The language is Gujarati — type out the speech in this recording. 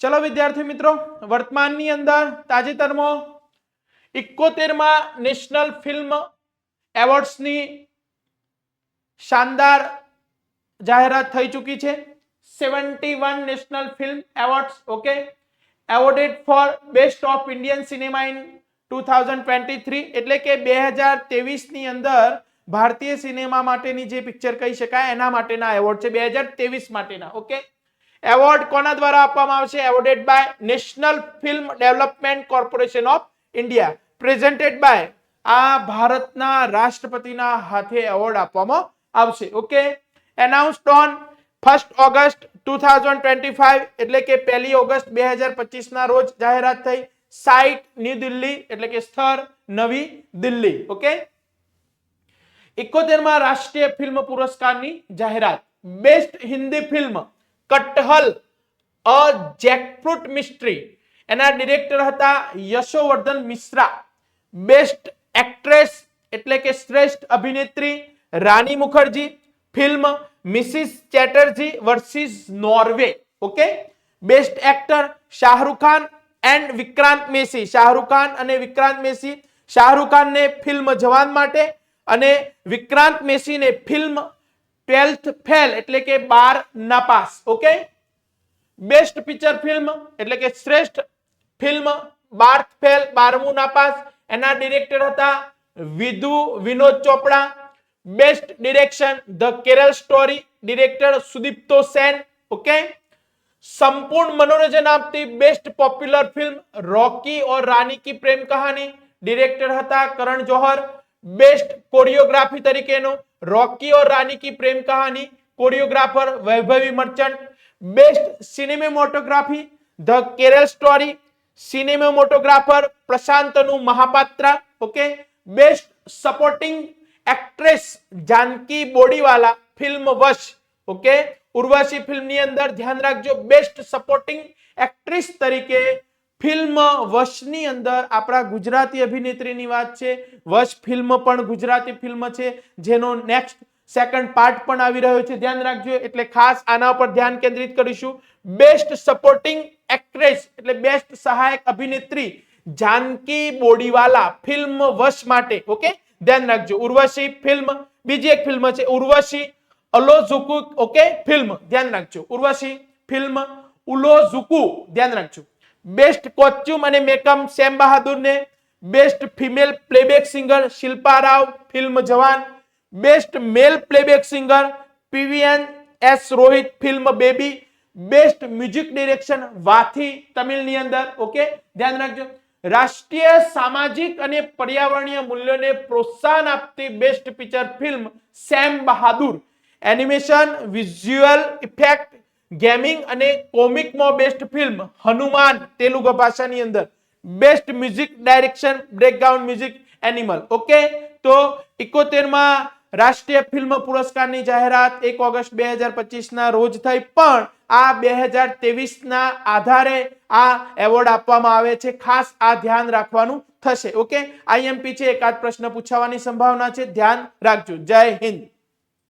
ચલો વિદ્યાર્થી મિત્રો, વર્તમાનની અંદર તાજેતરમાં ઇકોતેરમાં નેશનલ ફિલ્મ એવોર્ડ્સની શાનદાર જાહેરાત થઈ ચૂકી છે. Seventy one national film awards, okay? Awarded for best of Indian cinema in two thousand twenty three, એટલે કે બે હજારની અંદર ભારતીય સિનેમા માટેની જે પિક્ચર કહી શકાય, એના માટેના એવોર્ડ છે, બે હજાર ત્રેવીસ માટેના, ઓકે? એવોર્ડ કોના દ્વારા આપવામાં આવશે? Awarded by national film development corporation of India presented by આ ભારતના રાષ્ટ્રપતિના હાથે એવોર્ડ આપવામાં આવશે. Okay announced on first August two thousand twenty five એટલે કે પહેલી ઓગસ્ટ બે હજાર પચીસ ના રોજ જાહેરાત થઈ. સાઇટ ન્યૂ દિલ્હી એટલે કે સ્થળ, નવી દિલ્હી. ઓકે ઇકોતેરમાં રાષ્ટ્રીય ફિલ્મ પુરસ્કારની જાહેરાત. Best Hindi film Kathal, a jackfruit mystery. એના ડિરેક્ટર હતા યશોવર્ધન મિશ્રા. બેસ્ટ એક્ટ્રેસ એટલે કે શ્રેષ્ઠ અભિનેત્રી Rani Mukerji, film Mrs Chatterjee versus Norway. Okay? Best actor Shahrukh Khan and Vikrant Massey. Shahrukh Khan અને વિક્રાંત મેસી. શાહરુખ ખાનને ફિલ્મ જવાન માટે અને વિક્રાંત મેસીને ફિલ્મ ટ્વેલ્થ ફેલ એટલે કે બાર નાપાસ ઓકે બેસ્ટ પિક્ચર ફિલ્મ એટલે કે શ્રેષ્ઠ ફિલ્મ બાર્થ ફેલ બારમું નાપાસ. એના ડિરેક્ટર હતા Vidhu Vinod Chopra. Best direction the Kerala story director Sudipto Sen okay સંપૂર્ણ મનોરંજન આપતી best popular film Rocky Aur Rani Kii Prem Kahaani. Director હતા કરણ જોહર. બેસ્ટ કોરિયોગ્રાફી તરીકેનો રોકી ઓર રાની કી Prem Kahaani choreographer Vaibhavi Merchant best cinematography the Kerala story cinematographer Prasanthanu Mohapatra okay best supporting actress Janaki Bodiwala film Vash okay Urvashi ફિલ્મની અંદર ધ્યાન રાખજો બેસ્ટ સપોર્ટિંગ એક્ટ્રેસ તરીકે ફિલ્મ વશની અંદર આપણા ગુજરાતી અભિનેત્રીની વાત છે. વશ ફિલ્મ પણ ગુજરાતી ફિલ્મ છે. જેનો નેક્સ્ટ સેકન્ડ પાર્ટ પણ આવી રહ્યો છે. ધ્યાન રાખજો, એટલે ખાસ આના પર ધ્યાન કેન્દ્રિત કરીશું. બેસ્ટ સપોર્ટિંગ એક્ટ્રેસ એટલે બેસ્ટ સહાયક અભિનેત્રી, જાનકી બોડીવાલા ફિલ્મ વશ માટે ઓકે ધ્યાન રાખજો, ઉર્વશી ફિલ્મ, બીજી એક ફિલ્મ છે, ઉર્વશી અલોઝુકુ ઓકે ફિલ્મ, ધ્યાન રાખજો, ઉર્વશી ફિલ્મ, ઉલોઝુકુ, ધ્યાન રાખજો. બેસ્ટ કોચ્યુમ અને મેકમ સેમ બહાદુર ને best female playback singer Shilpa Rao film Jawan. Best male playback singer PVN S Rohit film Baby best music direction Vaathi, તમિલની અંદર. ઓકે ધ્યાન રાખજો. રાષ્ટ્રીય, સામાજિક અને પર્યાવરણીય મૂલ્યોને પ્રોત્સાહન આપતી best picture film Sam Bahadur. Animation visual effect gaming અને કોમિકમાં બેસ્ટ ફિલ્મ હનુમાન તેલુગુ ભાષાની અંદર. Best music direction background music Animal okay તો ઇકોતેરમાં રાષ્ટ્રીય ફિલ્મ પુરસ્કારની જાહેરાત એક ઓગસ્ટ બે હજાર પચીસના રોજ થઈ. પણ આ બે હજાર ના આધારે આ એવોર્ડ આપવામાં આવે છે. ખાસ આ ધ્યાન રાખવાનું થશે. ઓકે આઈએમપી છે, એકાદ પ્રશ્ન પૂછાવાની સંભાવના છે. ધ્યાન રાખજો. જય હિન્દ.